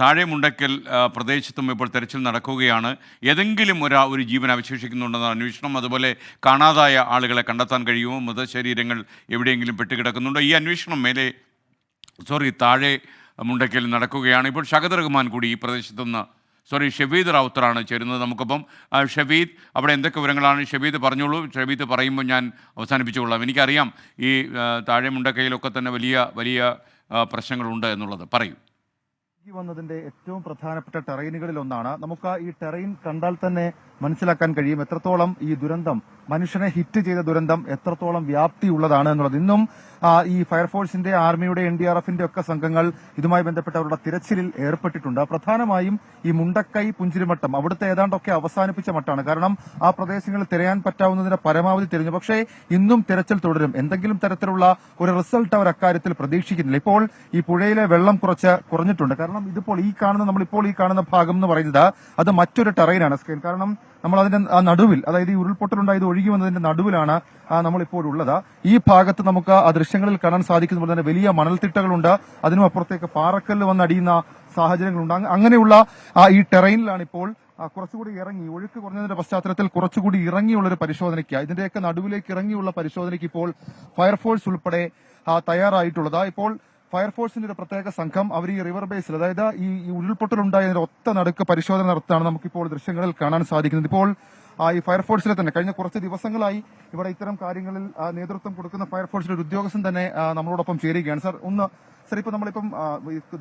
താഴെ മുണ്ടക്കൽ പ്രദേശത്തും ഇപ്പോൾ തെരച്ചിൽ നടക്കുകയാണ്. ഏതെങ്കിലും ഒരാ ഒരു ജീവൻ അവശേഷിക്കുന്നുണ്ടെന്ന അന്വേഷണം അതുപോലെ കാണാതായ ആളുകളെ കണ്ടെത്താൻ കഴിയുമോ? മൃതശരീരങ്ങൾ എവിടെയെങ്കിലും പെട്ടുകിടക്കുന്നുണ്ടോ? ഈ അന്വേഷണം മേലെ സോറി താഴെ മുണ്ടക്കൽ നടക്കുകയാണ്. ഇപ്പോൾ ഷഹദ് റഹ്മാൻ കൂടി ഈ പ്രദേശത്തുനിന്ന് സോറി ഷബീദ് റാവുത്തറാണ് ചേരുന്നത്. നമുക്കൊപ്പം ഷബീദ് അവിടെ എന്തൊക്കെ വിവരങ്ങളാണ്? ഷബീദ് പറഞ്ഞോളൂ. ഷബീദ് പറയുമ്പോൾ ഞാൻ അവസാനിപ്പിച്ചുകൊള്ളാം. എനിക്കറിയാം ഈ താഴെ മുണ്ടക്കയിലൊക്കെ തന്നെ വലിയ വലിയ പ്രശ്നങ്ങളുണ്ട് എന്നുള്ളത്. പറയൂ. വന്നതിന്റെ ഏറ്റവും പ്രധാനപ്പെട്ട ടെറൈനുകളിൽ ഒന്നാണ്. നമുക്ക് ഈ ടെറൈൻ കണ്ടാൽ തന്നെ മനസ്സിലാക്കാൻ കഴിയും എത്രത്തോളം ഈ ദുരന്തം മനുഷ്യനെ ഹിറ്റ് ചെയ്ത ദുരന്തം എത്രത്തോളം വ്യാപ്തിയുള്ളതാണ് എന്നുള്ളത്. ഇന്നും ഈ ഫയർഫോഴ്സിന്റെ ആർമിയുടെ എൻ ഡി ആർ എഫിന്റെ ഒക്കെ സംഘങ്ങൾ ഇതുമായി ബന്ധപ്പെട്ട അവരുടെ തിരച്ചിലിൽ ഏർപ്പെട്ടിട്ടുണ്ട്. പ്രധാനമായും ഈ മുണ്ടക്കൈ പുഞ്ചിരിമട്ടം അവിടുത്തെ ഏതാണ്ടൊക്കെ അവസാനിപ്പിച്ച മട്ടാണ്. കാരണം ആ പ്രദേശങ്ങളിൽ തിരയാൻ പറ്റാവുന്നതിന് പരമാവധി തിരഞ്ഞു. പക്ഷേ ഇന്നും തിരച്ചിൽ തുടരും. എന്തെങ്കിലും തരത്തിലുള്ള ഒരു റിസൾട്ട് അവർ അക്കാര്യത്തിൽ പ്രതീക്ഷിക്കുന്നില്ല. ഇപ്പോൾ ഈ പുഴയിലെ വെള്ളം കുറച്ച് കുറഞ്ഞിട്ടുണ്ട്. കാരണം ഇതിപ്പോൾ ഈ കാണുന്ന നമ്മളിപ്പോൾ ഈ കാണുന്ന ഭാഗം എന്ന് പറയുന്നത് അത് മറ്റൊരു ടെറൈനാണ് സ്കെയിൽ. കാരണം നമ്മൾ അതിന്റെ നടുവിൽ അതായത് ഈ ഉരുൾപൊട്ടലുണ്ടായത് ഒഴുകി വന്നതിന്റെ നടുവിലാണ് ഉള്ളത് ഈ ഭാഗത്ത് നമുക്ക് ആ ദൃശ്യങ്ങളിൽ കാണാൻ സാധിക്കുന്ന പോലെ തന്നെ വലിയ മണൽത്തിട്ടകളുണ്ട്. അതിനും അപ്പുറത്തേക്ക് പാറക്കല്ല് വന്നടിയുന്ന സാഹചര്യങ്ങളുണ്ട്. അങ്ങ- അങ്ങനെയുള്ള ഈ ടെറൈനിലാണ് ഇപ്പോൾ കുറച്ചുകൂടി ഇറങ്ങി ഒഴുക്ക് കുറഞ്ഞതിന്റെ പശ്ചാത്തലത്തിൽ കുറച്ചുകൂടി ഇറങ്ങിയുള്ളൊരു പരിശോധനയ്ക്ക്. ഇതിന്റെയൊക്കെ നടുവിലേക്ക് ഇറങ്ങിയുള്ള പരിശോധനയ്ക്ക് ഇപ്പോൾ ഫയർഫോഴ്സ് ഉൾപ്പെടെ തയ്യാറായിട്ടുള്ളത്. ഇപ്പോൾ ഫയർഫോഴ്സിന്റെ ഒരു പ്രത്യേക സംഘം അവർ ഈ റിവർ ബേസിൽ അതായത് ഈ ഉരുൾപൊട്ടലുണ്ടായതിന്റെ ഒത്ത നടുക്ക് പരിശോധന നടത്താണ് നമുക്കിപ്പോൾ ദൃശ്യങ്ങളിൽ കാണാൻ സാധിക്കുന്നത് ഇപ്പോൾ ഈ ഫയർഫോഴ്സിലെ തന്നെ. കഴിഞ്ഞ കുറച്ച് ദിവസങ്ങളായി ഇവിടെ ഇത്തരം കാര്യങ്ങളിൽ നേതൃത്വം കൊടുക്കുന്ന ഫയർഫോഴ്സിന്റെ ഒരു ഉദ്യോഗസ്ഥൻ തന്നെ നമ്മളോടൊപ്പം ചേരുകയാണ്. സാർ ഒന്ന് സാർ ഇപ്പൊ നമ്മളിപ്പം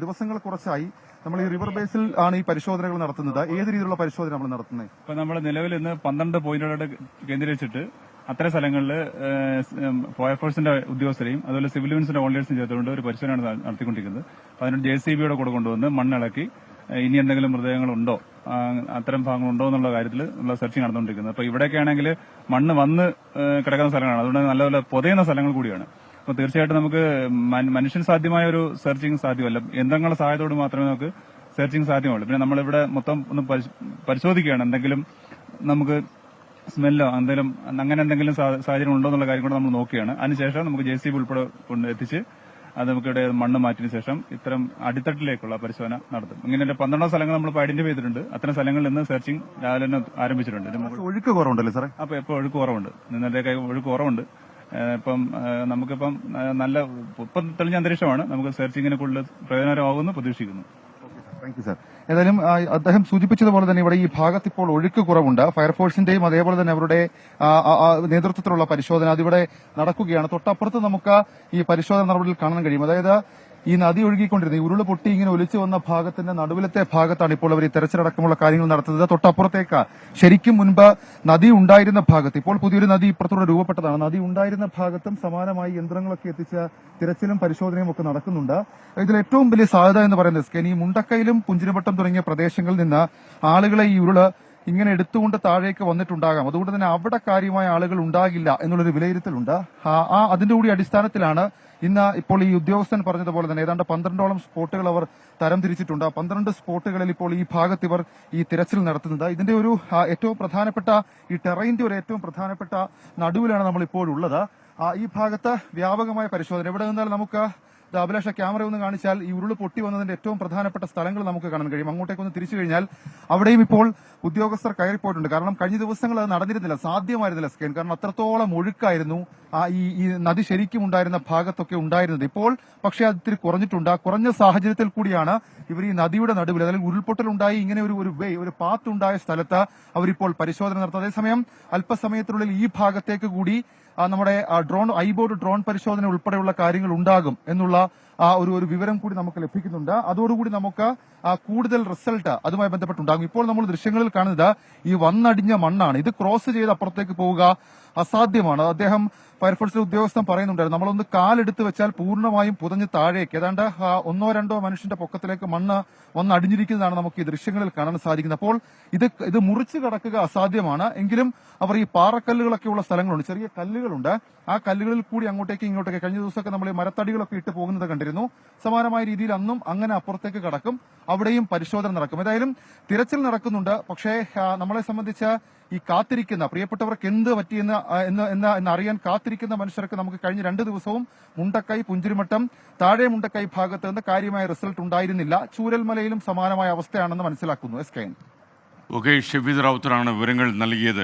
ദിവസങ്ങൾ കുറച്ചായി നമ്മൾ ഈ റിവർ ബേസിൽ ആണ് ഈ പരിശോധനകൾ നടത്തുന്നത്. ഏത് രീതിയിലുള്ള പരിശോധന നമ്മൾ നടത്തുന്നത്? ഇപ്പൊ നമ്മൾ നിലവിൽ ഇന്ന് പന്ത്രണ്ട് പോയിന്റുകളോട് കേന്ദ്രീകരിച്ചിട്ട് അത്തരം സ്ഥലങ്ങളിൽ ഫയർഫോഴ്സിന്റെ ഉദ്യോഗസ്ഥരെയും അതുപോലെ സിവിൽ ഡിഫൻസിന്റെ വോളണ്ടിയേഴ്സും ചേർത്തുകൊണ്ട് ഒരു പരിശോധനയാണ് നട- നടത്തിക്കൊണ്ടിരിക്കുന്നത്. അതിനോട് ജെ സി ബിയുടെ കൂടെ കൊണ്ടുവന്ന് മണ്ണിളക്കി ഇനി എന്തെങ്കിലും മൃതദേഹങ്ങളുണ്ടോ അത്തരം ഭാഗങ്ങളുണ്ടോ എന്നുള്ള കാര്യത്തിൽ ഉള്ള സെർച്ചിങ് നടന്നുകൊണ്ടിരിക്കുന്നത്. അപ്പോൾ ഇവിടെയൊക്കെ ആണെങ്കിൽ മണ്ണ് വന്ന് കിടക്കുന്ന സ്ഥലങ്ങളാണ്. അതുകൊണ്ട് നല്ല നല്ല പൊതയുന്ന സ്ഥലങ്ങൾ കൂടിയാണ്. അപ്പോൾ തീർച്ചയായിട്ടും നമുക്ക് മനുഷ്യൻ സാധ്യമായ ഒരു സെർച്ചിങ് സാധ്യമല്ല. യന്ത്രങ്ങളുടെ സഹായത്തോട് മാത്രമേ നമുക്ക് സെർച്ചിങ് സാധ്യമുള്ളൂ പിന്നെ നമ്മളിവിടെ മൊത്തം ഒന്ന് പരിശ്- പരിശോധിക്കുകയാണ്. എന്തെങ്കിലും നമുക്ക് സ്മെല്ലോ എന്തെങ്കിലും അങ്ങനെ എന്തെങ്കിലും സാഹചര്യം ഉണ്ടോ എന്നുള്ള കാര്യം കൂടെ നമ്മൾ നോക്കുകയാണ്. അതിനുശേഷം നമുക്ക് ജെ സി ബി ഉൾപ്പെടെ കൊണ്ട് എത്തിച്ച് അത് നമുക്ക് ഇവിടെ മണ്ണ് മാറ്റിയതിനു ശേഷം ഇത്തരം അടിത്തട്ടിലേക്കുള്ള പരിശോധന നടത്തും. ഇങ്ങനെ പന്ത്രണ്ടോ സ്ഥലങ്ങൾ നമ്മൾ ഐഡന്റിഫൈ ചെയ്തിട്ടുണ്ട്. അത്തരം സ്ഥലങ്ങളിൽ നിന്ന് സെർച്ചിങ് രാവിലെ തന്നെ ആരംഭിച്ചിട്ടുണ്ട്. ഒഴുക്ക് കുറവുണ്ടല്ലേ സാറേ? അപ്പൊ ഇപ്പൊ ഒഴുക്ക് കുറവുണ്ട്. ഇന്നത്തെ ഒഴുക്ക് കുറവുണ്ട്. ഇപ്പം നമുക്കിപ്പം നല്ല ഇപ്പം തെളിഞ്ഞ അന്തരീക്ഷമാണ്. നമുക്ക് സെർച്ചിങ്ങിനെ കൂടുതൽ പ്രയോജനകരമാകുമെന്ന് പ്രതീക്ഷിക്കുന്നു. ഏതായാലും അദ്ദേഹം സൂചിപ്പിച്ചതുപോലെ തന്നെ ഇവിടെ ഈ ഭാഗത്ത് ഇപ്പോൾ ഒഴുക്ക് കുറവുണ്ട്. ഫയർഫോഴ്സിന്റെയും അതേപോലെ തന്നെ അവരുടെ നേതൃത്വത്തിലുള്ള പരിശോധന അതിവിടെ നടക്കുകയാണ്. തൊട്ടപ്പുറത്ത് നമുക്ക് ഈ പരിശോധന നടപടിയിൽ കാണാൻ കഴിയും. അതായത് ഈ നദി ഒഴുകിക്കൊണ്ടിരുന്നത് ഈ ഉരുൾ പൊട്ടി ഇങ്ങനെ ഒലിച്ചു വന്ന ഭാഗത്തിന്റെ നടുവിലത്തെ ഭാഗത്താണ് ഇപ്പോൾ അവർ ഈ തെരച്ചിലടക്കമുള്ള കാര്യങ്ങൾ നടത്തുന്നത്. തൊട്ടപ്പുറത്തേക്ക് ശരിക്കും മുൻപ് നദി ഉണ്ടായിരുന്ന ഭാഗത്ത് ഇപ്പോൾ പുതിയൊരു നദി ഇപ്പുറത്തൂടെ രൂപപ്പെട്ടതാണ്. നദി ഉണ്ടായിരുന്ന ഭാഗത്തും സമാനമായി യന്ത്രങ്ങളൊക്കെ എത്തിച്ച തിരച്ചിലും പരിശോധനയും ഒക്കെ നടക്കുന്നുണ്ട്. ഇതിൽ ഏറ്റവും വലിയ സാധ്യത എന്ന് പറയുന്നത് സ്കെനി മുണ്ടക്കയിലും പുഞ്ചിരിവട്ടം തുടങ്ങിയ പ്രദേശങ്ങളിൽ നിന്ന് ആളുകളെ ഈ ഉരുൾ ഇങ്ങനെ എടുത്തുകൊണ്ട് താഴേക്ക് വന്നിട്ടുണ്ടാകാം. അതുകൊണ്ട് തന്നെ അവിടെ കാര്യമായ ആളുകൾ ഉണ്ടാകില്ല എന്നുള്ളൊരു വിലയിരുത്തലുണ്ട്. ആ അതിന്റെ കൂടി അടിസ്ഥാനത്തിലാണ് ഇന്ന് ഇപ്പോൾ ഈ ഉദ്യോഗസ്ഥൻ പറഞ്ഞതുപോലെ തന്നെ ഏതാണ്ട് പന്ത്രണ്ടോളം സ്പോട്ടുകൾ അവർ തരം തിരിച്ചിട്ടുണ്ട് പന്ത്രണ്ട് സ്പോട്ടുകളിൽ ഇപ്പോൾ ഈ ഭാഗത്ത് ഇവർ ഈ തിരച്ചിൽ നടത്തുന്നത് ഇതിന്റെ ഒരു ഏറ്റവും പ്രധാനപ്പെട്ട ഈ ടെറൈന്റെ ഒരു ഏറ്റവും പ്രധാനപ്പെട്ട നടുവിലാണ് നമ്മൾ ആ, ഈ ഭാഗത്ത് വ്യാപകമായ പരിശോധന. എവിടെ നിന്നാൽ നമുക്ക് അഭിലാഷ ക്യാമറ ഒന്ന് കാണിച്ചാൽ ഈ ഉരുൾ പൊട്ടി വന്നതിന്റെ ഏറ്റവും പ്രധാനപ്പെട്ട സ്ഥലങ്ങൾ നമുക്ക് കാണാൻ കഴിയും. അങ്ങോട്ടേക്ക് ഒന്ന് തിരിച്ചു കഴിഞ്ഞാൽ അവിടെയും ഇപ്പോൾ ഉദ്യോഗസ്ഥർ കയറിപ്പോയിട്ടുണ്ട്. കാരണം കഴിഞ്ഞ ദിവസങ്ങൾ അത് നടന്നിരുന്നില്ല സാധ്യമായിരുന്നില്ല സ്കാൻ കാരണം അത്രത്തോളം ഒഴുക്കായിരുന്നു ഈ ഈ നദി ശരിക്കും ഉണ്ടായിരുന്ന ഭാഗത്തൊക്കെ ഉണ്ടായിരുന്നത്. ഇപ്പോൾ പക്ഷേ അത് ഇത്തിരി കുറഞ്ഞിട്ടുണ്ട്. ആ കുറഞ്ഞ സാഹചര്യത്തിൽ കൂടിയാണ് ഇവർ ഈ നദിയുടെ നടുവിൽ അതായത് ഉരുൾപൊട്ടൽ ഉണ്ടായി ഇങ്ങനെ ഒരു ഒരു വേ ഒരു പാത്ത് ഉണ്ടായ സ്ഥലത്ത് അവരിപ്പോൾ പരിശോധന നടത്തും അതേസമയം അല്പസമയത്തിനുള്ളിൽ ഈ ഭാഗത്തേക്ക് കൂടി നമ്മുടെ ഡ്രോൺ ഐബോർഡ് ഡ്രോൺ പരിശോധന ഉൾപ്പെടെയുള്ള കാര്യങ്ങൾ ഉണ്ടാകും എന്നുള്ള ഒരു ഒരു വിവരം കൂടി നമുക്ക് ലഭിക്കുന്നുണ്ട്. അതോടുകൂടി നമുക്ക് കൂടുതൽ റിസൾട്ട് അതുമായി ബന്ധപ്പെട്ടുണ്ടാകും. ഇപ്പോൾ നമ്മൾ ദൃശ്യങ്ങളിൽ കാണുന്നത് ഈ വന്നടിഞ്ഞ മണ്ണാണ്. ഇത് ക്രോസ് ചെയ്ത് അപ്പുറത്തേക്ക് പോവുക അസാധ്യമാണ്. അദ്ദേഹം ഫയർഫോഴ്സിലെ ഉദ്യോഗസ്ഥൻ പറയുന്നുണ്ടായിരുന്നു. നമ്മളൊന്ന് കാലെടുത്ത് വെച്ചാൽ പൂർണമായും പുതഞ്ഞ് താഴേക്ക്. ഏതാണ്ട് ഒന്നോ രണ്ടോ മനുഷ്യന്റെ പൊക്കത്തിലേക്ക് മണ്ണ് വന്നടിഞ്ഞിരിക്കുന്നതാണ് നമുക്ക് ഈ ദൃശ്യങ്ങളിൽ കാണാൻ സാധിക്കുന്നത്. അപ്പോൾ ഇത് ഇത് മുറിച്ചു കടക്കുക അസാധ്യമാണ്. എങ്കിലും അവർ ഈ പാറക്കല്ലുകളൊക്കെ ഉള്ള സ്ഥലങ്ങളുണ്ട്. ചെറിയ കല്ലുകളുണ്ട്. ആ കല്ലുകളിൽ കൂടി അങ്ങോട്ടേക്ക് ഇങ്ങോട്ടേക്ക് കഴിഞ്ഞ ദിവസമൊക്കെ നമ്മൾ ഈ മരത്തടികളൊക്കെ ഇട്ട് പോകുന്നത് കണ്ടിരുന്നു. സമാനമായ രീതിയിൽ അന്നും അങ്ങനെ അപ്പുറത്തേക്ക് കടക്കും. അവിടെയും പരിശോധന നടക്കും. ഏതായാലും തിരച്ചിൽ നടക്കുന്നുണ്ട്. പക്ഷേ നമ്മളെ സംബന്ധിച്ച് ഈ കാത്തിരിക്കുന്ന പ്രിയപ്പെട്ടവർക്ക് എന്ത് പറ്റിയെന്ന് എന്ന് എന്ന് എന്ന് അറിയാൻ കാത്തിരിക്കുന്ന മനുഷ്യർക്ക് നമുക്ക് കഴിഞ്ഞ രണ്ട് ദിവസവും മുണ്ടക്കൈ പുഞ്ചിരിമട്ടം താഴെ മുണ്ടക്കൈ ഭാഗത്ത് നിന്ന് കാര്യമായ റിസൾട്ട് ഉണ്ടായിരുന്നില്ല. ചൂരൽമലയിലും സമാനമായ അവസ്ഥയാണെന്ന് മനസ്സിലാക്കുന്നു. എസ് കെ ഓക്കെ ഷെഫീദ് റാവുത്തറാണ് വിവരങ്ങൾ നൽകിയത്.